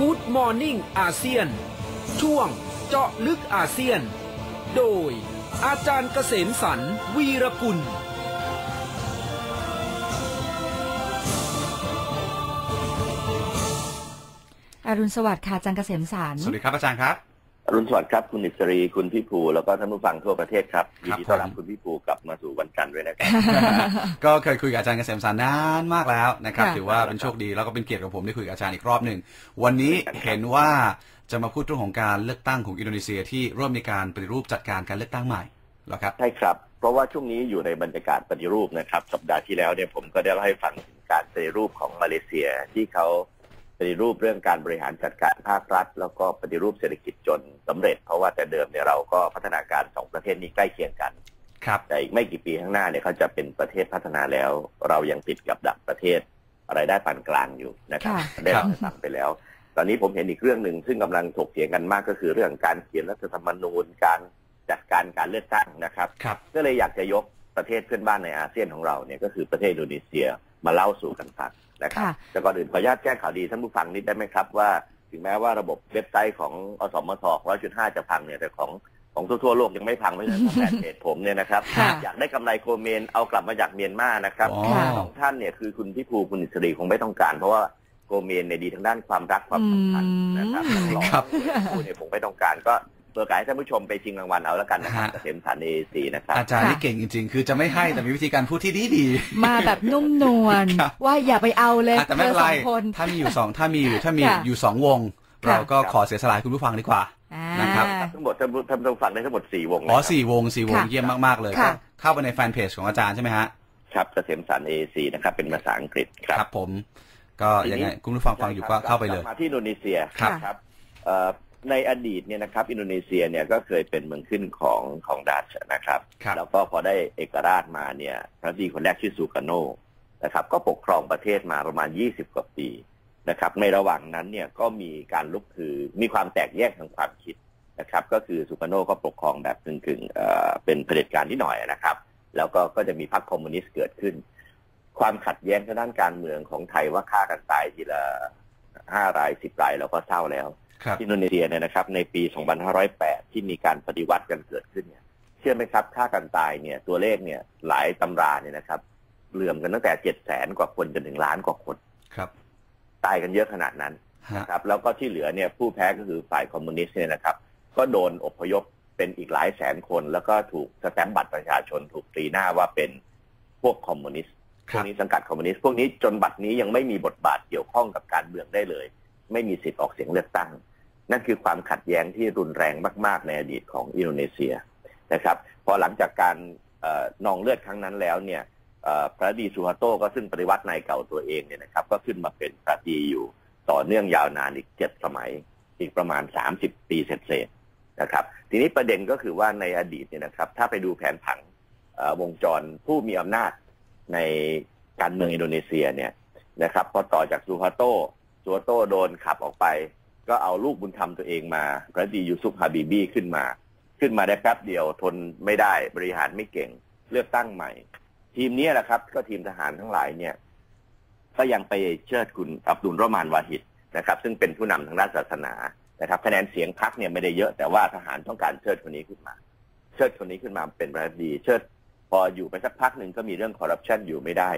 Good Morning อาเซียน ช่วงเจาะลึกอาเซียน โดย อาจารย์เกษมสรรวีรกุล อรุณสวัสดิ์ค่ะอาจันเกษมสารสวัสดีครับอาจารย์ครับ อรุณสวัสดิ์ครับ คุณอิสรีคุณพี่ภูแล้วก็ท่านผู้ฟังทั่วประเทศครับยินดีครับต้อนรับผมคุณพี่ภูกลับมาสู่วันจันทร์ด้วยนะครับ ก็เคยคุยกับอาจารย์เกษมสารนานมากแล้วนะครับค่ะถือว่าเป็นโชคดีแล้วก็เป็นเกียรติกับผมได้คุยกับอาจารย์อีกรอบหนึ่งวันนี้เห็นว่าจะมาพูดเรื่องของการเลือกตั้งของอินโดนีเซียที่เริ่มมีการปฏิรูปจัดการการเลือกตั้งใหม่เหรอครับใช่ครับ เพราะว่าช่วงนี้อยู่ในบรรยากาศปฏิรูปนะครับ สัปดาห์ที่แล้วเนี่ยผมก็ได้เล่าให้ฟังถึงการปฏิรูปของมาเลเซียที่เขา ปฏิรูปเรื่องการบริหารจัดการภาครัฐ แล้วก็ปฏิรูปเศรษฐกิจจนสำเร็จ เพราะว่าแต่เดิมเนี่ยเราก็พัฒนาการสองประเทศนี้ใกล้เคียงกันครับแต่อีกไม่กี่ปีข้างหน้าเนี่ยเขาจะเป็นประเทศพัฒนาแล้ว เรายังติดกับดักประเทศรายได้ปานกลางอยู่นะครับค่ะได้เล่าให้ฟังไปแล้ว ตอนนี้ผมเห็นอีกเรื่องหนึ่งซึ่งกำลังถกเถียงกันมากก็คือเรื่องการเขียนรัฐธรรมนูญการจัดการการเลือกตั้งนะครับครับก็เลยอยากจะยกประเทศเพื่อนบ้านในอาเซียนของเราเนี่ยก็คือประเทศอินโดนีเซียมาเล่าสู่กันฟัง นะครับค่ะแต่ก่อนอื่นขออนุญาตแจ้งข่าวดีท่านผู้ฟังนิดได้ไหมครับว่าถึงแม้ว่าระบบเว็บไซต์ของอสมท100.5 จะพังเนี่ยแต่ของของทั่วๆโลกยังไม่พังเพราะฉะนั้นแฟนเพจผมเนี่ยนะครับค่ะอยากได้กำไรโคเมนเอากลับมาจากเมียนมานะครับอ๋อค่ะสองท่านเนี่ยคือคุณพี่ภูคุณอิสรีคงไม่ต้องการ เพราะว่าโกเมนเนี่ยดีทางด้านความรักความสัมพันธ์นะครับอืมนักร้องครับผู้เนี่ยผมไม่ต้องการก็ เปิดโอกาสให้ท่านผู้ชมไปชิงรางวัลเอาแล้วกันนะครับฮะ เกษมสารเอซีนะครับ อาจารย์ค่ะนี่เก่งจริง ๆ คือจะไม่ให้แต่มีวิธีการพูดที่ดีดีมาแบบนุ่มนวลครับ ว่าอย่าไปเอาเลยๆอะแต่ไม่เป็นไรธอสองคน ถ้ามีอยู่สองถ้ามีอยู่ถ้ามีค่ะอยู่สองวง ค่ะ เราก็ขอเสียสละให้คุณผู้ฟังดีกว่า อ่า นะครับ ทั้งหมดท่านผู้ท่านผู้ฟังได้ทั้งหมดสี่วงอ๋อนะครับสี่วงสี่วงค่ะเยี่ยมมากๆเลยค่ะ ก็เข้าไปในแฟนเพจของอาจารย์ใช่ไหมฮะครับเกษมสารเอซีนะครับเป็นภาษาอังกฤษครับครับผม ก็ยังไงคุณผู้ฟังฟังอยู่ก็เข้าไปเลยมาที่อินโดนีเซียครับ ครับเอ่อ ในอดีตเนี่ยนะครับอินโดนีเซียเนี่ยก็เคยเป็นเมืองขึ้นของของดัตช์นะครับ ครับแล้วก็พอได้เอกราชมาเนี่ยพระดีคนแรกชื่อซูกาโนนะครับก็ปกครองประเทศมาประมาณ 20 กว่าปีนะครับ ในระหว่างนั้นเนี่ยก็มีการลุกคือมีความแตกแยกทางความคิดนะครับ ก็คือซูกาโนก็ปกครองแบบกึ่งๆเอ่อเป็นเผด็จการนิดหน่อยนะครับ แล้วก็ก็จะมีพรรคคอมมิวนิสต์เกิดขึ้น ความขัดแย้งทางด้านการเมืองของไทยว่าฆ่ากันตายทีละห้ารายสิบรายเราก็เศร้าแล้วครับ อินโดนีเซียเนี่ยนะครับในปี 2508 ที่มีการปฏิวัติกันเกิดขึ้นเนี่ยเชื่อไหมครับฆ่ากันตายเนี่ยตัวเลขเนี่ยหลายตำราเนี่ยนะครับเหลื่อมกันตั้งแต่เจ็ดแสนกว่าคนจนถึงล้านกว่าคนครับ ตายกันเยอะขนาดนั้นฮะนะครับแล้วก็ที่เหลือเนี่ยผู้แพ้ก็คือฝ่ายคอมมิวนิสต์เนี่ยนะครับ ก็โดนอพยพเป็นอีกหลายแสนคน แล้วก็ถูกสแตมป์บัตรประชาชนถูกตีหน้าว่าเป็นพวกคอมมิวนิสต์คพวรักบนี้สังกัดคอมมิวนิสต์พวกนี้จนบัดนี้ยังไม่มีบทบาทเกี่ยวข้องกับการเมืองได้เลย ไม่มีสิทธิ์ออกเสียงเลือกตั้ง นั่นคือความขัดแย้งที่รุนแรงมาก ๆ ในอดีตของอินโดนีเซียนะครับพอหลังจากการออนองเลือดครั้งนั้นแล้วเนี่ยพระดีสุฮาโตก็ซึ่งปฏิวัตินายเก่าตัวเองเนี่ยนะครับก็ขึ้นมาเป็นพระดีอยู่ต่อเนื่องยาวนานอีกเจ็ดสมัย อีกประมาณ30ปีเศษๆนะครับ ทีนี้ประเด็นก็คือว่าในอดีตเนี่ยนะครับ ถ้าไปดูแผนผังวงจรผู้มีอำนาจในการเมืองอินโดนีเซียเนี่ยนะครับ พอต่อจากซูฮาโต ซูฮาโตโดนขับออกไป ก็เอาลูกบุญธรรมตัวเองมาพระดียูซุฟฮาบิบีขึ้นมา ขึ้นมาได้แป๊บเดียวทนไม่ได้บริหารไม่เก่ง เลือกตั้งใหม่ ทีมนี้แหละครับ ก็ทีมทหารทั้งหลายเนี่ย ก็ยังไปเชิดคุณอับดุลรอมานวาฮิดนะครับ ซึ่งเป็นผู้นำทางด้านศาสนานะครับคะแนนเสียงพรรคเนี่ยไม่ได้เยอะแต่ว่าทหารต้องการเชิดคนนี้ขึ้นมา เชิดคนนี้ขึ้นมาเป็นประธานาธิบดี เชิดพออยู่ไปสักพักหนึ่งก็มีเรื่องคอร์รัปชันอยู่ไม่ได้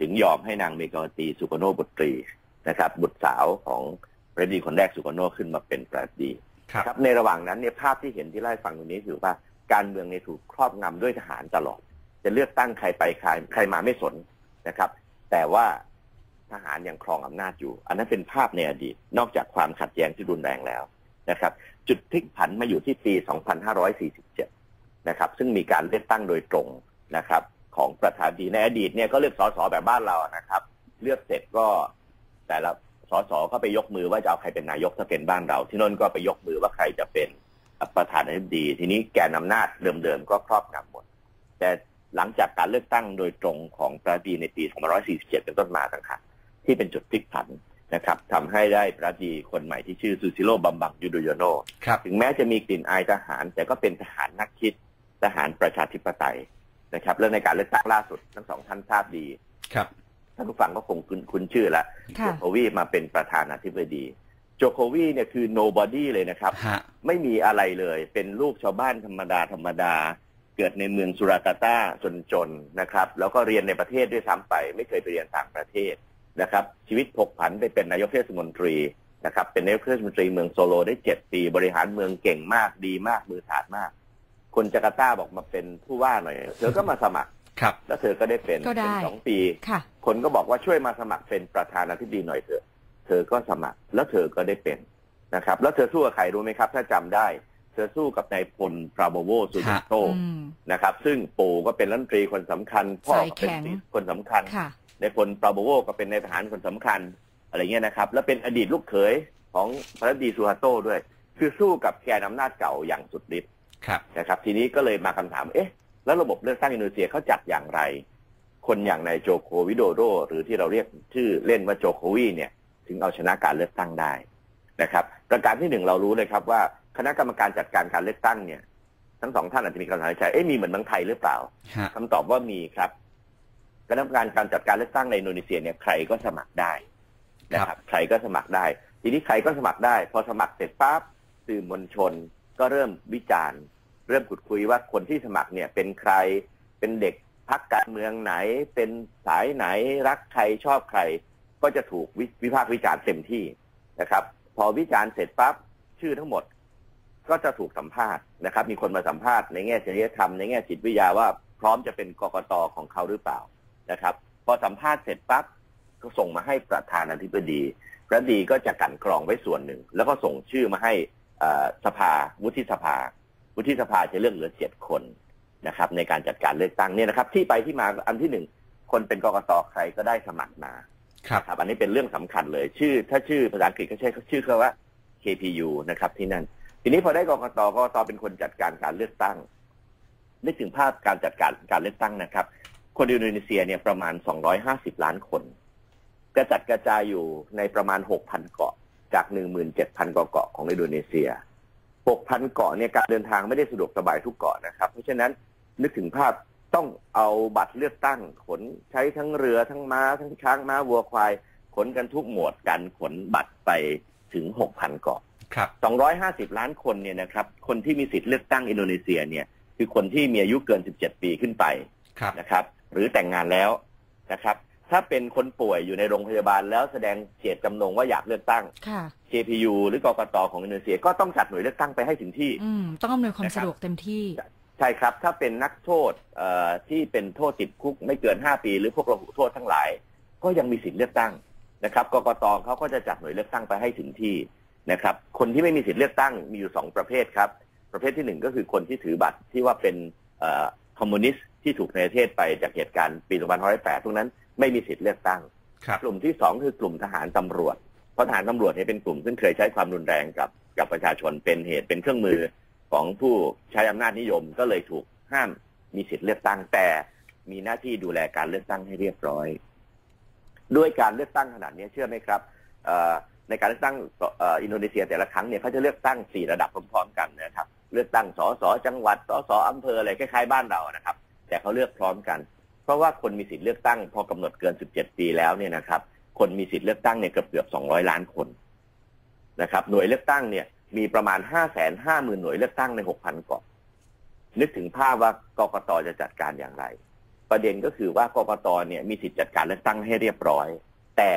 ถึงยอมให้นางเมกาตีสุกโนบุตรี นะครับ บุตรสาวของประธานาธิบดีคนแรกสุกโนขึ้นมาเป็นประธานาธิบดีครับครับในระหว่างนั้นเนี่ยภาพที่เห็นที่ไล่าให้ฟังตรงนี้คือว่าการเมืองเนี่ยถูกครอบงำด้วยทหารตลอด จะเลือกตั้งใครไปใครใครมาไม่สนนะครับ แต่ว่าทหารยังครองอำนาจอยู่ อันนั้นเป็นภาพในอดีต นอกจากความขัดแย้งที่รุนแรงแล้วนะครับ จุดพลิกผันมาอยู่ที่ปี 2547 นะครับ ซึ่งมีการเลือกตั้งโดยตรงนะครับ ของประธานาธิบดีในอดีตเนี่ยก็เลือกสสแบบบ้านเรานะครับ เลือกเสร็จก็ แต่ละสสก็ไปยกมือว่าจะเอาใครเป็นนายกถ้าเป็นบ้านเรา ที่นนท์ก็ไปยกมือว่าใครจะเป็นประธานาธิบดี ทีนี้แกนอำนาจเดิมๆก็ครอบงำหมด แต่หลังจากการเลือกตั้งโดยตรงของประธานาธิบดีในปี 2547 เป็นต้นมาต่างหากที่เป็นจุดพลิกผันนะครับทำให้ได้ประธานาธิบดีคนใหม่ที่ชื่อซูซิโร่บัมบังยูโดโยโนครับถึงแม้จะมีกลิ่นอายทหาร แต่ก็เป็นทหารนักคิดทหารประชาธิปไตยนะครับเรื่องในการเลือกตั้งล่าสุดทั้งสองท่านทราบดีครับ ท่านผู้ฟังก็คงคุ้นคุ้นชื่อแล้วค่ะโทวีมาเป็นประธานาธิบดีโจโควีเนี่ยคือ nobody เลยนะครับฮะไม่มีอะไรเลย เป็นลูกชาวบ้านธรรมดาธรรมดา เกิดในเมืองสุราการ์ตาจนๆนะครับ แล้วก็เรียนในประเทศด้วยซ้ำไป ไม่เคยไปเรียนต่างประเทศนะครับ ชีวิตผกผันไปเป็นนายกเทศมนตรีนะครับ เป็นนายกเทศมนตรีเมืองโซโลได้เจ็ดปี บริหารเมืองเก่งมากดีมากมือถาดมาก คนจาการ์ตาบอกมาเป็นผู้ว่าหน่อย เธอก็มาสมัคร ครับแล้วเธอก็ได้เป็นก็ได้เป็นสองปีค่ะ คนก็บอกว่าช่วยมาสมัครเป็นประธานาธิบดีหน่อยเถอะ เธอก็สมัครแล้วเธอก็ได้เป็นนะครับ แล้วเธอสู้กับใครรู้ไหมครับ ถ้าจำได้ เธอสู้กับนายพลปราโมโวสุดิโตอืมนะครับ ซึ่งปู่ก็เป็นรัฐมนตรีคนสำคัญ พ่อก็เป็นสายแข็งคนสำคัญค่ะนายพลปราโมโวก็เป็นนายทหารคนสำคัญอะไรเงี้ยนะครับ แล้วเป็นอดีตลูกเขยของพระดีสุฮาโตด้วย คือสู้กับแกนอำนาจเก่าอย่างสุดฤทธิ์ครับนะครับ ทีนี้ก็เลยมาคำถาม เอ๊ะ แล้วระบบเลือกตั้งอินโดนีเซียเขาจัดอย่างไร คนอย่างนายโจโควิโดโด หรือที่เราเรียกชื่อเล่นว่าโจโควีเนี่ย ถึงเอาชนะการเลือกตั้งได้นะครับประการที่หนึ่งเรารู้เลยครับว่าคณะกรรมการจัดการการเลือกตั้งเนี่ย ทั้งสองท่านอาจจะมีคำถามในใจเอ๊ะมีเหมือนเมืองไทยหรือเปล่าฮะคำตอบว่ามีครับคณะกรรมการการจัดการเลือกตั้งในอินโดนีเซียเนี่ยใครก็สมัครได้นะครับ ใครก็สมัครได้ ทีนี้ใครก็สมัครได้ พอสมัครเสร็จปั๊บสื่อมวลชนก็เริ่มวิจารณ์ เริ่มขุดคุยว่าคนที่สมัครเนี่ยเป็นใครเป็นเด็กพักการเมืองไหน เป็นสายไหนรักใครชอบใคร ก็จะถูกวิพากษ์วิจารณ์เต็มที่นะครับ พอวิจารณ์เสร็จปั๊บชื่อทั้งหมด ก็จะถูกสัมภาษณ์นะครับ มีคนมาสัมภาษณ์ในแง่จริยธรรมในแง่จิตวิทยาว่าพร้อมจะเป็นกกตของเขาหรือเปล่านะครับ พอสัมภาษณ์เสร็จปั๊บก็ส่งมาให้ประธานาธิบดีประดีก็จะกันกรองไว้ส่วนหนึ่ง แล้วก็ส่งชื่อมาให้สภาวุฒิสภา วุฒิสภาจะเลือกเหลือเจ็ดคนนะครับ ในการจัดการเลือกตั้งเนี่ยนะครับ ที่ไปที่มาอันที่หนึ่งคนเป็นกกตใครก็ได้สมัครมาครับครับอันนี้เป็นเรื่องสำคัญเลย ชื่อ ถ้าชื่อภาษาอังกฤษก็ใช้ชื่อเขาว่า KPU นะครับ ที่นั่น ทีนี้พอได้กกตกกตเป็นคนจัดการการเลือกตั้งนึกถึงภาพการจัดการการเลือกตั้งนะครับ คนอินโดนีเซียเนี่ยประมาณ 250 ล้านคนกระจัดกระจายอยู่ในประมาณ 6,000 เกาะจาก 17,000กว่าเกาะของอินโดนีเซีย 6,000 เกาะเนี่ยการเดินทางไม่ได้สะดวกสบายทุกเกาะนะครับ เพราะฉะนั้นนึกถึงภาพต้องเอาบัตรเลือกตั้ง ขนใช้ทั้งเรือทั้งม้า ทั้งช้างม้าวัวควาย ขนกันทุกหมวดกันขนบัตรไปถึง 6,000 เกาะครับ250 ล้านคนเนี่ยนะครับคนที่มีสิทธิ์เลือกตั้งอินโดนีเซียเนี่ยคือคนที่มีอายุเกิน 17 ปีขึ้นไปครับนะครับ หรือแต่งงานแล้วนะครับ ถ้าเป็นคนป่วยอยู่ในโรงพยาบาล แล้วแสดงเจตจำนงว่าอยากเลือกตั้ง ค่ะ KPU หรือกกตของอินโดนีเซียก็ต้องจัดหน่วยเลือกตั้งไปให้ถึงที่ อืมต้องอำนวยความนะครับสะดวกเต็มที่ ใช่ครับ ถ้าเป็นนักโทษเอ่อที่เป็นโทษติดคุกไม่เกิน 5 ปี หรือพวกระหุโทษทั้งหลาย ก็ยังมีสิทธิ์เลือกตั้งนะครับกกตเขาก็จะจัดหน่วยเลือกตั้งไปให้ถึงที่นะครับ คนที่ไม่มีสิทธิ์เลือกตั้งมีอยู่สองประเภทครับ ประเภทที่หนึ่งก็คือคนที่ถือบัตรที่ว่าเป็นเอ่อคอมมิวนิสต์ที่ถูกในประเทศไปจากเหตุการณ์ปี 2508พวกนั้น ไม่มีสิทธิ์เลือกตั้งครับกลุ่มที่สองคือกลุ่มทหารตำรวจ เพราะทหารตำรวจเนี่ยเป็นกลุ่มซึ่งเคยใช้ความรุนแรงกับกับประชาชนเป็นเหตุเป็นเครื่องมือของผู้ใช้อำนาจนิยมก็เลยถูกห้ามมีสิทธิ์เลือกตั้งแต่มีหน้าที่ดูแลการเลือกตั้งให้เรียบร้อย ด้วยการเลือกตั้งขนาดนี้เชื่อไหมครับเอ่อในการเลือกตั้งเอ่ออินโดนีเซียแต่ละครั้งเนี่ยเขาจะเลือกตั้งสี่ระดับพร้อมๆกันนะครับ เลือกตั้งสสจังหวัดสสอำเภออะไรคล้ายๆบ้านเรานะครับ แต่เขาเลือกพร้อมกัน เพราะว่าคนมีสิทธิ์เลือกตั้งพอกำหนดเกิน 17 ปีแล้วเนี่ยนะครับ คนมีสิทธิ์เลือกตั้งเนี่ยเกือบเกือบ 200 ล้านคนนะครับ หน่วยเลือกตั้งเนี่ยมีประมาณ 5 5 0 0 0 0 หน่วยเลือกตั้งใน 6,000 เกาะนึกถึงภาพว่ากกตจะจัดการอย่างไร ประเด็นก็คือว่ากกตเนี่ยมีสิทธิ์จัดการเลือกตั้งให้เรียบร้อย แต่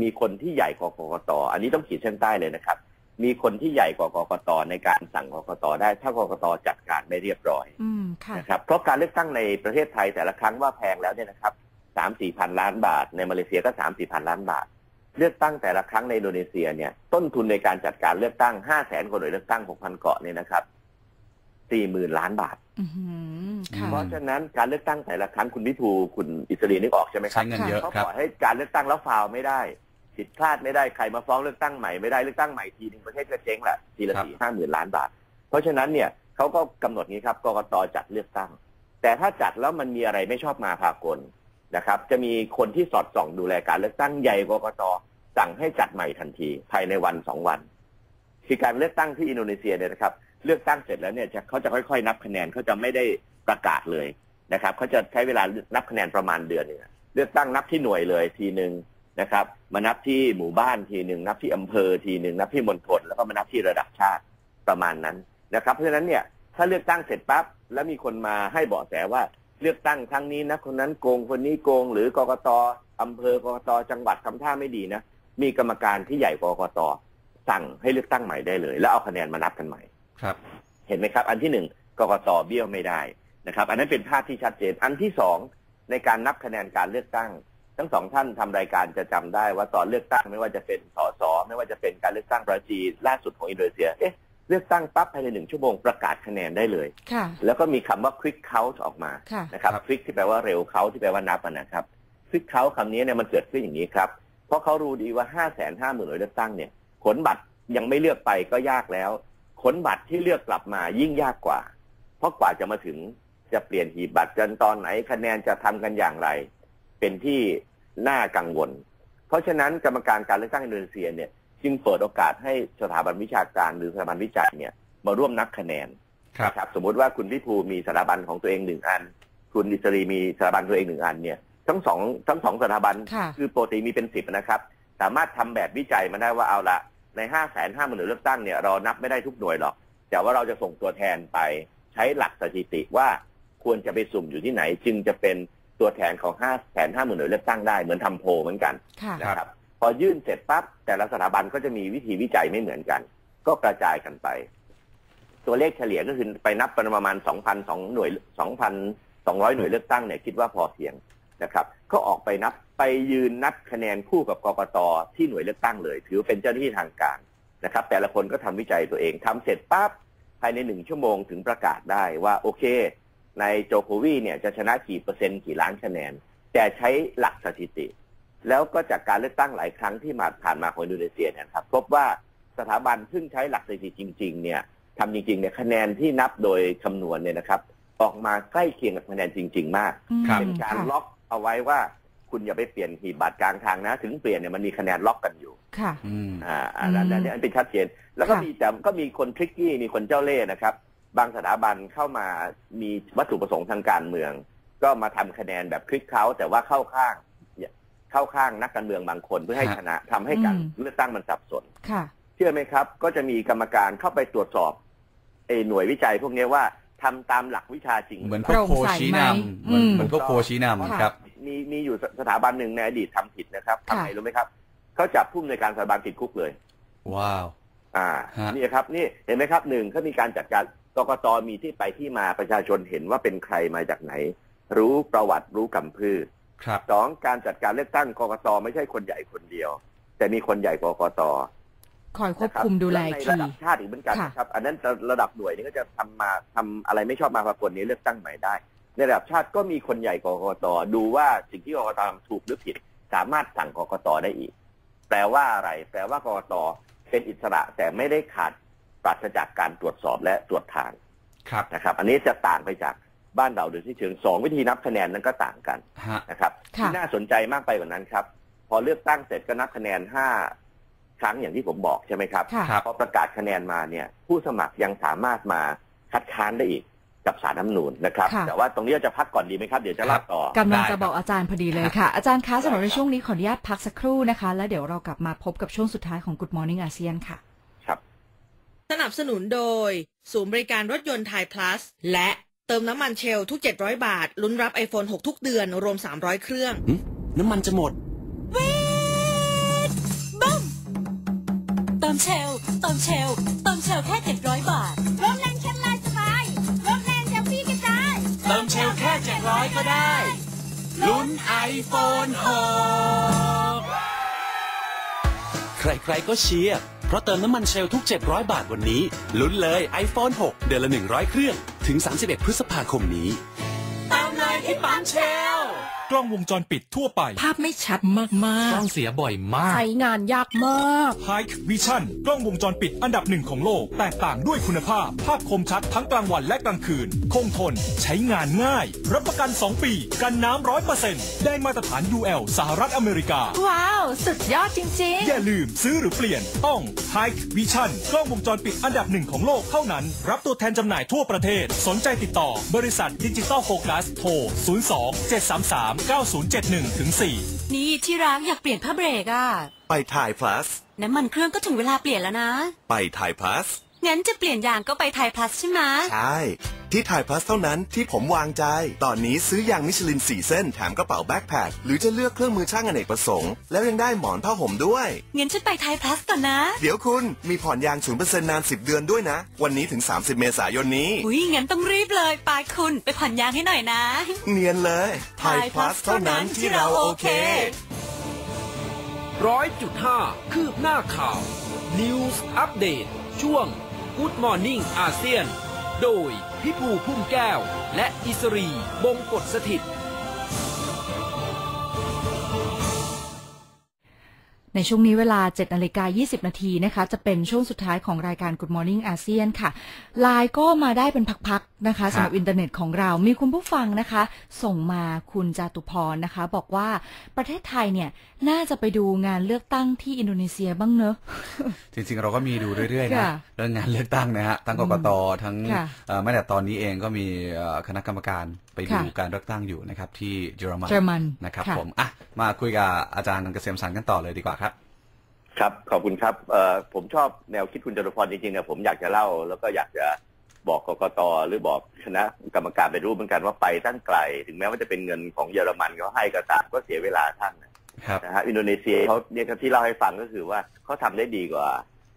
มีคนที่ใหญ่กว่ากกตอันนี้ต้องขีดเส้นใต้เลยนะครับ มีคนที่ใหญ่กว่ากกตในการสั่งกกตได้ถ้ากกตจัดการไม่เรียบร้อยอืมค่ะนะครับเพราะการเลือกตั้งในประเทศไทยแต่ละครั้งว่าแพงแล้วเนี่ยนะครับสามสี่พันล้านบาท ในมาเลเซียก็สามสี่พันล้านบาท เลือกตั้งแต่ละครั้งในอินโดนีเซียเนี่ยต้นทุนในการจัดการเลือกตั้งห้าแสนคนหน่วยเลือกตั้งหกพันเกาะเนี่ยนะครับสี่หมื่นล้านบาทอือหือค่ะเพราะฉะนั้นการเลือกตั้งแต่ละครั้งคุณวิทูคุณอิสรีนึกออกใช่ไหมครัใช้บเงินเยอะเขาครับปล่อยให้การเลือกตั้งแล้วฟาวไม่ได้ ผิดพลาดไม่ได้ใครมาฟ้องเลือกตั้งใหม่ไม่ได้เลือกตั้งใหม่ทีหนึงประเทศก็เจ๊งละทีละครับสี่ห้าหมื่นล้านบาท เพราะฉะนั้นเนี่ยเขาก็กำหนดนี้ครับกกตจัดเลือกตั้ง แต่ถ้าจัดแล้วมันมีอะไรไม่ชอบมาพากลนะครับ จะมีคนที่สอดส่องดูแลการเลือกตั้งใหญ่กว่ากกตสั่งให้จัดใหม่ทันทีภายในวันสองวันคือการเลือกตั้งที่อินโดนีเซียเนี่ยนะครับ เลือกตั้งเสร็จแล้วเนี่ยจะเขาจะค่อยๆ นับคะแนนเขาจะไม่ได้ประกาศเลยนะครับเขาจะใช้เวลานับคะแนนประมาณเดือนหนึงอะเลือกตั้งนับที่หน่วยเลยทีหนึ่ง นะครับ มานับที่หมู่บ้านทีหนึ่งนับที่อำเภอทีหนึ่งนับที่มณฑลแล้วก็มานับที่ระดับชาติประมาณนั้นนะครับ เพราะฉะนั้นเนี่ยถ้าเลือกตั้งเสร็จปั๊บแล้วมีคนมาให้เบาะแสว่าเลือกตั้งครั้งนี้นะคนนั้นโกงคนนี้โกง หรือกกตอำเภอกกตจังหวัดทำท่าไม่ดีนะมีกรรมการที่ใหญ่กว่ากกตสั่งให้เลือกตั้งใหม่ได้เลย แล้วเอาคะแนนมานับกันใหม่ครับ เห็นไหมครับ อันที่หนึ่งกกตเบี้ยวไม่ได้นะครับ อันนั้นเป็นภาพที่ชัดเจนอันที่สองในการนับคะแนนการเลือกตั้ง ทั้งสองท่านทำรายการจะจำได้ว่าตอนเลือกตั้งไม่ว่าจะเป็นสสไม่ว่าจะเป็นการเลือกตั้งประจีล่าสุดของอินโดนีเซียเอ๊ะเลือกตั้งปั๊บภายในหนึ่งชั่วโมงประกาศคะแนนได้เลยค่ะแล้วก็มีคำว่า quick count ออกมาค่ะนะครับครับ quick ที่แปลว่าเร็ว count ที่แปลว่านับอะนะครับ quick count คำนี้เนี่ยมันเกิดขึ้นอย่างนี้ครับ เพราะเขารู้ดีว่า5 5 0 0 0 0หน่วยเลือกตั้งเนี่ยขนบัตรยังไม่เลือกไปก็ยากแล้วขนบัตรที่เลือกกลับมายิ่งยากกว่า เพราะกว่าจะมาถึงจะเปลี่ยนหีบบัตรกันตอนไหนคะแนนจะทำกันอย่างไร เป็นที่น่ากังวล เพราะฉะนั้นกรรมการการเลือกตั้งอินโดนีเซียเนี่ยจึงเปิดโอกาสให้สถาบันวิชาการหรือสถาบันวิจัยเนี่ยมาร่วมนับคะแนนครับครับสมมุติว่าคุณพิภูมีสถาบันของตัวเองหนึ่งอัน คุณดิศรีมีสถาบันตัวเองหนึ่งอันเนี่ยทั้งสองทั้งสองสถาบันค่ะอปกติมีเป็นสิบนะครับ สามารถทำแบบวิจัยมาได้ว่าเอาละในห้าแสนห้าหมื่นหน่วยเลือกตั้งเนี่ยเรานับไม่ได้ทุกหน่วยหรอก แต่ว่าเราจะส่งตัวแทนไปใช้หลักสถิติว่าควรจะไปสุ่มอยู่ที่ไหน จึงจะเป็น ตัวแทนของห้าแสนห้าหมื่นหน่วยเลือกตั้งได้เหมือนทำโพลเหมือนกันค่ะนะครับ พอยื่นเสร็จปั๊บแต่ละสถาบันก็จะมีวิธีวิจัยไม่เหมือนกัน ก็กระจายกันไป ตัวเลขเฉลี่ยก็คือไปนับประมาณ2,002หน่วย2,200หน่วยเลือกตั้งเนี่ยคิดว่าพอเพียงนะครับ ก็ออกไปนับไปยืนนับคะแนนคู่กับกกตที่หน่วยเลือกตั้งเลย ถือเป็นเจ้าหน้าที่ทางการนะครับ แต่ละคนก็ทำวิจัยตัวเองทำเสร็จปั๊บภายในหนึ่งชั่วโมงถึงประกาศได้ว่าโอเค ในโจโควีเนี่ยจะชนะกี่เปอร์เซ็นต์กี่ล้านคะแนน แต่ใช้หลักสถิติ แล้วก็จากการเลือกตั้งหลายครั้งที่มาผ่านมาของอินโดนีเซียเนยนะครับพบว่าสถาบันซึ่งใช้หลักสถิติจริง ๆ เนี่ยทำจริงๆเนี่ยคะแนนที่นับโดยคำนวณเนี่ยนะครับ ออกมาใกล้เคียงกับคะแนนจริง ๆ มากอืมครับเป็นการค่ะล็อกเอาไว้ว่าคุณอย่าไปเปลี่ยนหีบบัตรกลางทางนะ ถึงเปลี่ยนเนี่ยมันมีคะแนนล็อกกันอยู่ ค่ะอืมอ่าอันนั้นอันนี้อันเป็นชัดเจน แล้วก็ค่ะมีแต่ก็มีคนทริกกี้มีคนเจ้าเล่ห์นะครับ บางสถาบันเข้ามามีวัตถุประสงค์ทางการเมือง ก็มาทำคะแนนแบบคลิกเขาแต่ว่าเข้าข้างเข้าข้างนักการเมืองบางคนเพื่อให้ฮะชนะทำให้การอืมเลือกตั้งมันสับสนค่ะเชื่อไหมครับ ก็จะมีกรรมการเข้าไปตรวจสอบไอ้หน่วยวิจัยพวกนี้ว่าทำตามหลักวิชาจริงเหมือนพโปวกร่งโพใสชี้ไหมนำเหมือนอืมเหมือนพวกโพชี้นำครับ มีมีอยู่สถาบันหนึ่งในอดีตทำผิดนะครับทำค่ะไงรู้ไหมครับเขาจับผู้อำนวยการสถาบันติดคุกเลย ว้าว อ่าฮะนี่ครับ นี่เห็นไหมครับหนึ่งเขามีการจัดการกกตมีที่ไปที่มาประชาชนเห็นว่าเป็นใครมาจากไหน รู้ประวัติรู้กำพืชครับสองการจัดการเลือกตั้งกกตไม่ใช่คนใหญ่คนเดียว แต่มีคนใหญ่กว่ากกตคอยควบนะครับคุมดูแลวอีกในทีระดับชาติอีกเหมือนกันค่ะนะครับ อันนั้นระดับหน่วยนี้ก็จะทำมาทำอะไรไม่ชอบมาพากลนี้เลือกตั้งใหม่ได้ ในระดับชาติก็มีคนใหญ่กว่ากกตดูว่าสิ่งที่กกตทำถูกหรือผิด สามารถสั่งกกตได้อีก แปลว่าอะไร แปลว่ากกตเป็นอิสระแต่ไม่ได้ขาด ปราศจากการตรวจสอบและตรวจทานครับนะครับ อันนี้จะต่างไปจากบ้านเราโดยที่เชิงสองวิธีนับคะแนนนั้นก็ต่างกันฮะนะครับค่ะที่น่าสนใจมากไปกว่านั้นครับ พอเลือกตั้งเสร็จก็นับคะแนนห้าครั้งอย่างที่ผมบอกใช่ไหมครับค่ะครับพอประกาศคะแนนมาเนี่ย ผู้สมัครยังสามารถมาคัดค้านได้อีกกับสารน้ำนูนนะครับค่ะแต่ว่าตรงนี้เราจะพักก่อนดีไหมครับ เดี๋ยวจะเล่าต่อกำลังได้ครัจะบบอกอาจารย์พอดีเลยค่ะ อาจารย์คะสำหรับในช่วงนี้ขออนุญาตพักสักครู่นะคะ แล้วเดี๋ยวเรากลับมาพบกับช่วงสุดท้ายของ Good Morning อาเซียนค่ะครับ สนับสนุนโดย ศูนย์บริการรถยนต์ไทยพลัส และเติมน้ำมันเชลทุก 700 บาท ลุ้นรับ iPhone 6 ทุกเดือน รวม 300 เครื่องน้ำมันจะหมดเติมเชลเติมเชลเติมเชลแค่ 700 บาท รถแรงแค่ลายสบายรถแรงจะพี่กระจายเติมเชลแค่700ก็ได้ ลุ้นไอโฟน6ใครๆก็เชียร์ เพราะเติมน้ำมันเชลทุก 700 บาทวันนี้ลุ้นเลย iPhone 6 เดือนละ 100 เครื่อง ถึง 31 พฤษภาคมนี้ กล้องวงจรปิดทั่วไป ภาพไม่ชัดมากกล้องเสียบ่อยมากใช้งานยากมาก Hike Vision กล้องวงจรปิดอันดับหนึ่งของโลก แตกต่างด้วยคุณภาพ ภาพคมชัดทั้งกลางวันและกลางคืน คงทน ใช้งานง่าย รับประกัน 2 ปี กันน้ำร้อยเปอร์เซ็นต์ได้มาตรฐาน UL สหรัฐอเมริกา ว้าว สุดยอดจริง อย่าลืมซื้อหรือเปลี่ยน ต้อง Hike Vision กล้องวงจรปิดอันดับหนึ่งของโลกเท่านั้น รับตัวแทนจำหน่ายทั่วประเทศ สนใจติดต่อ บริษัทดิจิตอลโฟกัสโทร 02 733 9071ถึง4นี่ที่รักอยากเปลี่ยนผ้าเบรกอะไปไทยพลัสน้ำมันเครื่องก็ถึงเวลาเปลี่ยนแล้วนะ ไปไทยพลัส งั้นจะเปลี่ยนยางก็ไปไทยพลัสใช่ไหมใช่ ที่ไทยพลัสเท่านั้นที่ผมวางใจ ตอนนี้ซื้อยางมิชลิน 4 เส้นแถมกระเป๋าแบ็คแพคหรือจะเลือกเครื่องมือช่างอเนกประสงค์ แล้วยังได้หมอนผ้าห่มด้วย งั้นฉันไปไทยพลัสก่อนนะ เดี๋ยวคุณมีผ่อนยาง0%นาน 10 เดือนด้วยนะ วันนี้ถึง 30 เมษายนนี้อุ้ยงั้นต้องรีบเลยไปคุณไปผ่อนยางให้หน่อยนะ เนียนเลยไทยพลัสเท่านั้นที่เราโอเคร้อยจุดห้าคืบหน้าข่าว News Update ช่วง Good Morning อาเซียน โดยพิภูพุ่มแก้ว และอิสรีบงกฎสถิตย์ ในช่วงนี้เวลา7นาฬิกา20 นาทีนะคะ จะเป็นช่วงสุดท้ายของรายการ Good Morning อาเซียนค่ะไลน์ก็มาได้เป็นพักๆนะคะสำหรับอินเทอร์เน็ตของเรา มีคุณผู้ฟังนะคะ ส่งมาคุณจาตุพรนะคะ บอกว่าประเทศไทยเนี่ยน่าจะไปดูงานเลือกตั้งที่อินโดนีเซียบ้างเนอะ จริงๆ เราก็มีดูเรื่อยๆนะค่ะเรื่องงานเลือกตั้งนะฮะทั้งกกตทั้งค่ะเอ่อแม้แต่ตอนนี้เองก็มีเอ่อคณะกรรมการ ไปดูค่ะการเลือกตั้งอยู่นะครับที่เยอรมันเยอรมันนะครับค่ะผมอะมาคุยกับอาจารย์เกษมสันต์กันต่อเลยดีกว่าครับ ครับขอบคุณครับเอ่อผมชอบแนวคิดคุณจตุพรจริงๆเนี่ยผมอยากจะเล่าแล้วก็อยากจะบอกกกตหรือบอกคณะกรรมการไปรู้เหมือนกันว่าไปตั้งไกล ถึงแม้ว่าจะเป็นเงินของเยอรมันเขาให้ก็ตามก็เสียเวลาท่านนะครับนะฮะอินโดนีเซียเขาเนี่ยที่เล่าให้ฟังก็คือว่าเขาทำได้ดีกว่า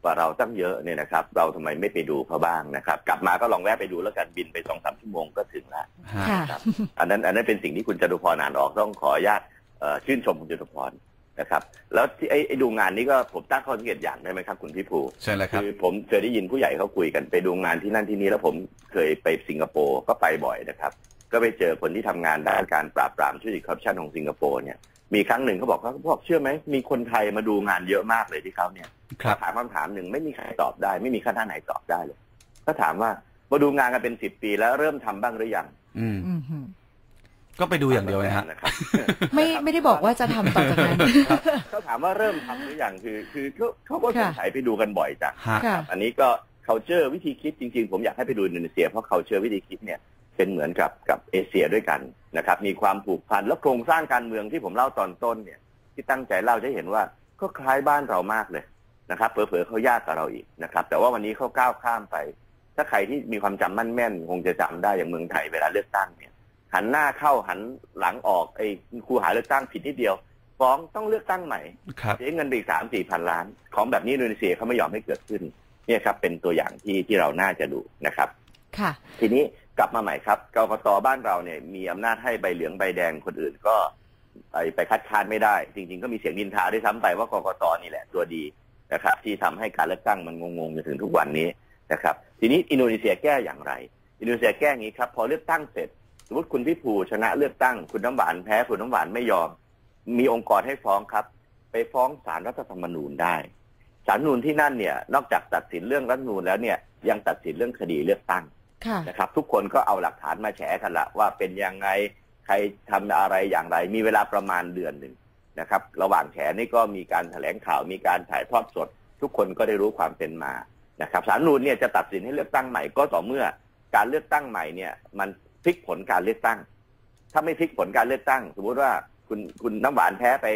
กว่าเราตั้งเยอะเนี่ยนะครับ เราทำไมไม่ไปดูเขาบ้างนะครับ กลับมาก็ลองแวะไปดูแล้วกันบินไปสองสามชั่วโมงก็ถึงแล้วค่ะครับอันนั้นอันนั้นเป็นสิ่งที่คุณจตุพรอ่านออกต้องขออนุญาตเอ่อชื่นชมคุณจตุพรนะครับ แล้วที่ไอ้ไอ้ดูงานนี้ก็ผมตั้งข้อสังเกตอย่างได้ไหมครับคุณพี่ภูเชิญเลยครับคือผมเคยได้ยินผู้ใหญ่เขาคุยกันไปดูงานที่นั่นที่นี่แล้วผมเคยไปสิงคโปร์ก็ไปบ่อยนะครับ ก็ไปเจอคนที่ทำงานด้านการปราบปรามทุจริตคอร์รัปชันของสิงคโปร์เนี่ยมีครั้งหนึ่งเขาบอกเขาบอกเชื่อไหมมีคนไทยมาดูงานเยอะมากเลยที่เขาเนี่ย ครับถามคำถามหนึ่งไม่มีใครตอบได้ ไม่มีคณะไหนตอบได้เลย ก็ถามว่ามาดูงานกันเป็นสิบปีแล้วเริ่มทำบ้างหรือยังอืมอืมหืมก็ไปดูอย่างเดียวนะฮะนะครับไม่ไม่ได้บอกว่าจะทำต่อจากนั้นเขาถามว่าเริ่มทำหรือยังคือ คือเขาเขาก็สงสัยไปดูกันบ่อยจังฮะค่ะอันนี้ก็ culture วิธีคิดจริง ๆ ผมอยากให้ไปดูอินโดนีเซียเพราะ culture วิธีคิดเนี่ยเป็นเหมือนกับกับเอเชียด้วยกันนะครับ มีความผูกพันแล้วโครงสร้างการเมืองที่ผมเล่าตอนต้นเนี่ย ที่ตั้งใจเล่าจะเห็นว่าก็คล้ายบ้านเรามากเลย นะครับเผลอๆเขายากกับเราอีกนะครับ แต่ว่าวันนี้เขาก้าวข้ามไป ถ้าใครที่มีความจำมั่นแม่น คงจะจำได้อย่างเมืองไทยเวลาเลือกตั้งเนี่ยหันหน้าเข้าหันหลังออกไอ้ครูหาเลือกตั้งผิดนิดเดียว ฟ้องต้องเลือกตั้งใหม่ครับเสียเงินไปอีกสามสี่พันล้าน ของแบบนี้อินโดนีเซียเขาไม่ยอมให้เกิดขึ้นเนี่ยครับเป็นตัวอย่างที่ที่เราน่าจะดูนะครับ ค่ะ ทีนี้กลับมาใหม่ครับกกตบ้านเราเนี่ยมีอำนาจให้ใบเหลืองใบแดงคนอื่นก็ไปไปคัดค้านไม่ได้ จริง ๆ ก็มีเสียงดินทาด้วยซ้ำไปว่ากกตนี่แหละตัวดี นะครับที่ทำให้การเลือกตั้งมันงงๆจนถึงทุกวันนี้นะครับ ทีนี้อินโดนีเซียแก้อย่างไร อินโดนีเซียแก้อย่างนี้ครับ พอเลือกตั้งเสร็จ สมมติคุณพิภูชนะเลือกตั้งคุณน้ำหวานแพ้คุณน้ำหวานไม่ยอม มีองค์กรให้ฟ้องครับ ไปฟ้องศาลรัฐธรรมนูญได้ศาลรัฐธรรมนูญที่นั่นเนี่ยนอกจากตัดสินเรื่องรัฐธรรมนูญแล้วเนี่ยยังตัดสินเรื่องคดีเลือกตั้งค่ะนะครับ ทุกคนก็เอาหลักฐานมาแฉกันละว่าเป็นยังไงใครทำอะไรอย่างไร มีเวลาประมาณเดือนหนึ่ง นะครับ ระหว่างแฉนี่ก็มีการแถลงข่าวมีการถ่ายทอดสด ทุกคนก็ได้รู้ความเป็นมานะครับศาลรัฐธรรมนูญเนี่ยจะตัดสินให้เลือกตั้งใหม่ก็ต่อเมื่อการเลือกตั้งใหม่เนี่ยมันพลิกผลการเลือกตั้ง ถ้าไม่พลิกผลการเลือกตั้ง สมมุติว่าคุณคุณน้ำหวานแพ้ไป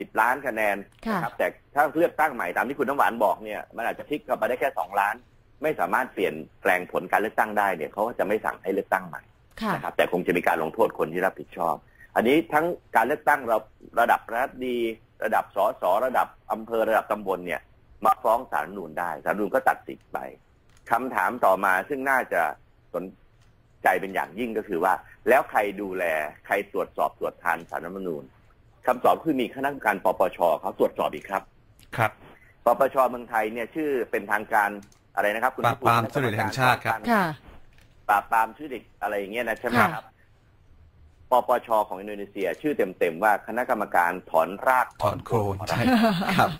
สิบล้านคะแนนค่ะนะครับแต่ถ้าเลือกตั้งใหม่ตามที่คุณน้ำหวานบอกเนี่ยมันอาจจะพลิกกลับมาได้แค่สองล้าน ไม่สามารถเปลี่ยนแปลงผลการเลือกตั้งได้เนี่ยเขาก็จะไม่สั่งให้เลือกตั้งใหม่ค่ะนะครับแต่คงจะมีการลงโทษคนที่รับผิดชอบ อันนี้ทั้งการเลือกตั้งระระดับรัฐดี ระดับสสระดับอำเภอระดับตำบลเนี่ย มาฟ้องศาลรัฐธรรมนูญได้ศาลรัฐธรรมนูญก็ตัดสินไปคำถามต่อมาซึ่งน่าจะสนใจเป็นอย่างยิ่งก็คือว่า แล้วใครดูแลใครตรวจสอบตรวจทานสารรัฐธรรมนูญคำตอบคือมีคณะกรรมการปปชเขาตรวจสอบอีกครับ ครับปปชเมืองไทยเนี่ยชื่อเป็นทางการอะไรนะครับ คุณปราบปรามทุจริตแห่งชาติครับค่ะปราบปรามทุจริตอะไรอย่างเงี้ยนะใช่ไหมค่ะครับ ปปชของอินโดนีเซีย ชื่อเต็มๆว่าคณะกรรมการถอนรากถอนโครนใช่ครับ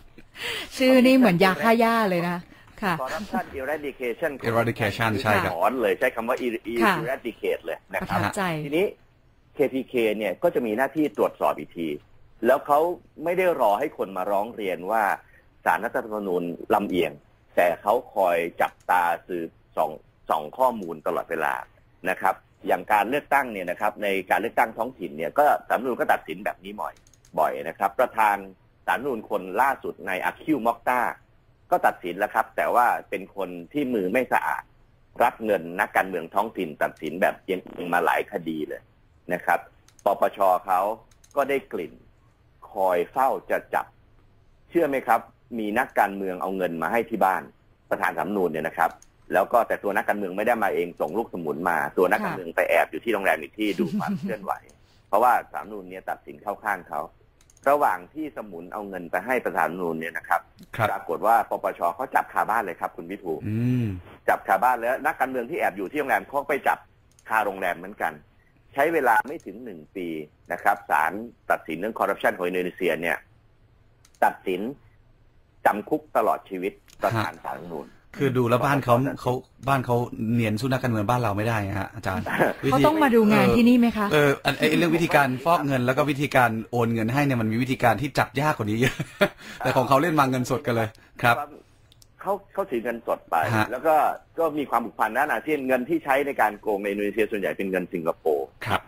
ชื่อนี่เหมือนยาฆ่าหญ้าเลยนะค่ะ corruption eradication ของ Eradication ใช่ครับสอนเลยใช้คำว่า er- ค่ะ eradicate เลยนะประครับทับใจทีนี้ KPK เนี่ยก็จะมีหน้าที่ตรวจสอบอีกที แล้วเขาไม่ได้รอให้คนมาร้องเรียนว่าสารรัฐธรรมนูญลำเอียง แต่เขาคอยจับตาสืบส่องส่องข้อมูลตลอดเวลานะครับ อย่างการเลือกตั้งเนี่ยนะครับในการเลือกตั้งท้องถิ่นเนี่ยก็สารนูญก็ตัดสินแบบนี้บ่อยบ่อยนะครับ ประธานสารนูญคนล่าสุดในอาคิวมอกตาก็ตัดสินแล้วครับ แต่ว่าเป็นคนที่มือไม่สะอาด รับเงินนักการเมืองท้องถิ่น ตัดสินแบบเอียงมาหลายคดีเลยนะครับปปชเขาก็ได้กลิ่น คอยเฝ้าจะจับ เชื่อไหมครับ มีนักการเมืองเอาเงินมาให้ที่บ้าน ประธานสำนูนเนี่ยนะครับ แล้วก็แต่ตัวนักการเมืองไม่ได้มาเองส่งลูกสมุนมา ตัวนักการเมืองไปแอบอยู่ที่โรงแรมอีกที่ดูความเคลื่อนไหว เพราะว่าสามนูนเนี่ยตัดสินเข้าข้างเขาระหว่างที่สมุนเอาเงินไปให้ประธานนูนเนี่ยนะครับครับปรากฏว่าปปชเขาจับคาบ้านเลยครับ คุณวิทูอืมจับคาบ้านแล้วนักการเมืองที่แอบอยู่ที่โรงแรมเขาไปจับคาโรงแรมเหมือนกัน ใช้เวลาไม่ถึงหนึ่งปีนะครับศาลตัดสินเรื่องคอร์รัปชันของอินโดนีเซียเนี่ย ตัดสินจำคุกตลอดชีวิตประธานศาลรัฐธรรมนูญ คือดูแล้วบ้านเขาเขาบ้านเขาเนียนสู้นักการเมืองบ้านเราไม่ได้ฮะอาจารย์วิเขาธีต้องมาดูงานที่นี่ไหมคะเอออันไอ้เรื่องวิธีการฟอกเงินแล้วก็วิธีการโอนเงินให้เนี่ยมันมีวิธีการที่จับยากกว่านี้เยอะแต่ของเขาเล่นมาเงินสดกันเลยครับเขาเขาถือเงินสดไปฮะแล้วก็ก็มีความผูกพันนะอาเซียนเงินที่ใช้ในการโกงในอินโดนีเซียส่วนใหญ่เป็นเงินสิงคโปร์ครับ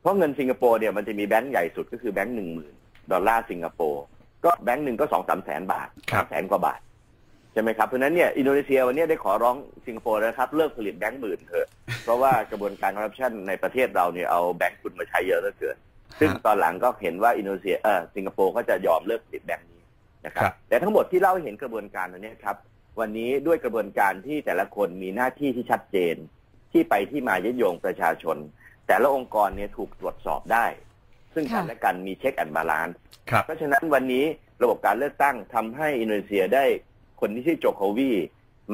เพราะเงินสิงคโปร์เนี่ยมันจะมีแบงก์ใหญ่สุดก็คือแบงก์หนึ่งหมื่นดอลลาร์สิงคโปร์ก็แบงก์หนึ่งก็สองสามแสนบาทครับแสนกว่าบาทใช่ไหมครับเพราะฉะนั้นเนี่ยอินโดนีเซียวันนี้ได้ขอร้องสิงคโปร์นะครับเลิกผลิตแบงก์หมื่นเถอะเพราะว่ากระบวนการคอร์รัปชันในประเทศเราเนี่ยเอาแบงก์คุณมาใช้เยอะเหลือเกินซึ่งตอนหลังก็เห็นว่าอินโดนีเซียเออสิงคโปร์ก็จะยอมเลิกผลิตแบงก์นี้นะครับครับแต่ทั้งหมดที่เล่าให้เห็นกระบวนการตัวนี้ครับวันนี้ด้วยกระบวนการที่แต่ละคนมีหน้าที่ที่ชัดเจน ที่ไปที่มายึดโยงประชาชน แต่ละองค์กรเนี่ยถูกตรวจสอบได้ ซึ่งกันค่ะและกันมีเช็คแอนด์บาลานซ์ครับเพราะฉะนั้นวันนี้ระบบการเลือกตั้งทำให้อินโดนีเซียได้ คนที่ชื่อโจโควี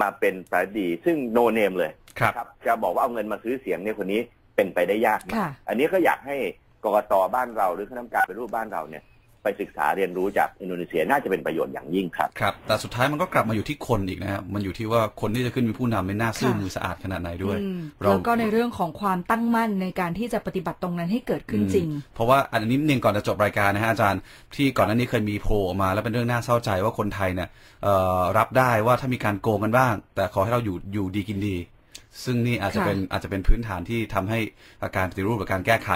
มาเป็นประธานาธิบดีซึ่งโนเนมเลยครับครับจะบอกว่าเอาเงินมาซื้อเสียงเนี่ยคนนี้เป็นไปได้ยากมาค่ะกอันนี้ก็อยากให้กกตบ้านเราหรือคณะกรรมการเป็นรูปบ้านเราเนี่ย ไปศึกษาเรียนรู้จากอินโดนีเซียน่าจะเป็นประโยชน์อย่างยิ่งครับครับแต่สุดท้ายมันก็กลับมาอยู่ที่คนอีกนะครับมันอยู่ที่ว่าคนที่จะขึ้นเป็นผู้นำไม่น่าซื่อค่ะมือสะอาดขนาดไหนด้วยอืมเราแล้วก็ในเรื่องของความตั้งมั่นในการที่จะปฏิบัติตรงนั้นให้เกิดขึ้นจริง เพราะว่าอันนี้นิดนึงก่อนจะจบรายการนะฮะอาจารย์ที่ก่อนหน้านี้เคยมีโพลออกมา แล้วเป็นเรื่องน่าเศร้าใจว่าคนไทยเนี่ยเอ่อรับได้ว่าถ้ามีการโกงกันบ้าง แต่ขอให้เราอยู่อยู่ดีกินดี ซึ่งนี่อาจจะค่ะเป็นอาจจะเป็นพื้นฐานที่ทำให้การปฏิรูปกับการแก้ไข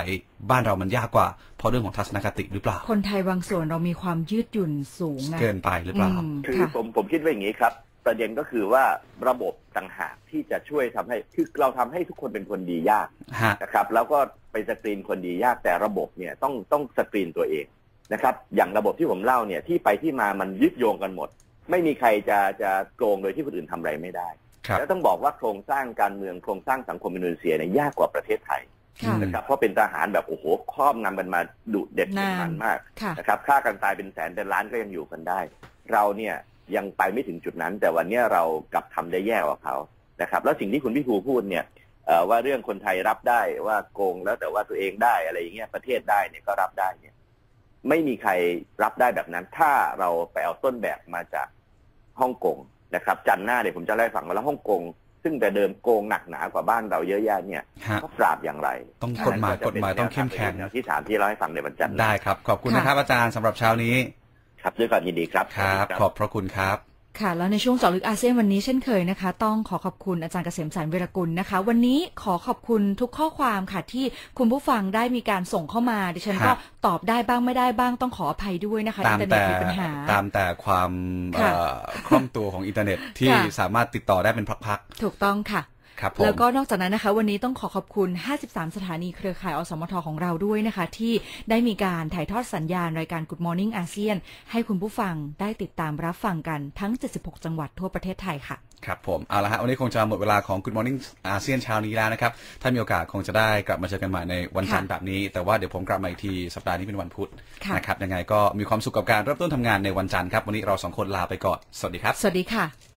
บ้านเรามันยากกว่าเพราะเรื่องของทัศนคติหรือเปล่า คนไทยบางส่วนเรามีความยืดหยุ่นสูงนะเกินไปหรือเปล่ามคือค่ะผมผมคิดว่าอย่างนี้ครับ ประเด็นก็คือว่าระบบต่างหากที่จะช่วยทำให้คือเราทำให้ทุกคนเป็นคนดียากฮะนะครับแล้วก็ไปสกรีนคนดียากแต่ระบบเนี่ยต้องต้องสกรีนตัวเองนะครับอย่างระบบที่ผมเล่าเนี่ยที่ไปที่มามันยึดโยงกันหมด ไม่มีใครจะจะโกงโดยที่คนอื่นทำอะไรไม่ได้ครับ แล้วต้องบอกว่าโครงสร้างการเมืองโครงสร้างสังคมอินโดนีเซียเนี่ยยากกว่าประเทศไทยค่ะนะครับเพราะเป็นทหารแบบโอ้โหครอบงำกันมาดุเด็ดเด็ดนานมันมากค่ะนะครับฆ่ากันตายเป็นแสนเป็นล้านก็ยังอยู่กันได้ เราเนี่ยยังไปไม่ถึงจุดนั้น แต่วันเนี้ยเรากลับทำได้แย่กว่าเขานะครับ แล้วสิ่งที่คุณพี่ภูพูดเนี่ยเอ่อว่าเรื่องคนไทยรับได้ว่าโกงแล้วแต่ว่าตัวเองได้อะไรอย่างเงี้ยประเทศได้เนี่ยก็รับได้เนี่ย ไม่มีใครรับได้แบบนั้น ถ้าเราไปเอาต้นแบบมาจากฮ่องกง นะครับจันทร์หน้าเดี๋ยวผมจะเล่าให้ฟังว่าแล้วฮ่องกง ซึ่งแต่เดิมโกงหนักหนากว่าบ้านเราเยอะแยะเนี่ยฮะเขาปราบอย่างไร ต้องกฎหมายกฎหมายต้องเข้มแข็งแนวที่สามที่เราให้ฟังในวันจันทร์ได้ครับ ขอบคุณค่ะนะครับอาจารย์สำหรับเช้านี้ ครับด้วยความยินดีครับครับสวัสดีขอบพระคุณครับ ค่ะ แล้วในช่วงเจาะลึกอาเซียนวันนี้เช่นเคยนะคะ ต้องขอขอบคุณอาจารย์เกษมสารเวรกุลนะคะ วันนี้ขอขอบคุณทุกข้อความค่ะ ที่คุณผู้ฟังได้มีการส่งเข้ามา ดิฉันก็ฮะตอบได้บ้างไม่ได้บ้างต้องขออภัยด้วยนะคะตามอินเทอร์เน็ตแต่มีปัญหา ตามแต่ความค่ะเอ่อคล่องตัวของอินเทอร์เน็ตที่ค่ะสามารถติดต่อได้เป็นพักถูกต้องค่ะๆ ครับผมแล้วก็นอกจากนั้นนะคะ วันนี้ต้องขอขอบคุณ 53 สถานีเครือข่ายอสมทของเราด้วยนะคะ ที่ได้มีการถ่ายทอดสัญญาณรายการ Good Morning อาเซียน ให้คุณผู้ฟังได้ติดตามรับฟังกันทั้ง 76 จังหวัดทั่วประเทศไทยค่ะครับผมเอาละฮะวันนี้คงจะหมดเวลาของ Good Morning อาเซียนเช้านี้แล้วนะครับ ถ้ามีโอกาสคงจะได้กลับมาเจอกันใหม่ในวันจันทร์ค่ะแบบนี้ แต่ว่าเดี๋ยวผมกลับมาอีกทีสัปดาห์นี้เป็นวันพุธค่ะนะครับยังไงก็มีความสุขกับการเริ่มต้นทำงานในวันจันทร์ครับวันนี้เราสองคนลาไปก่อนสวัสดีครับ สวัสดีค่ะ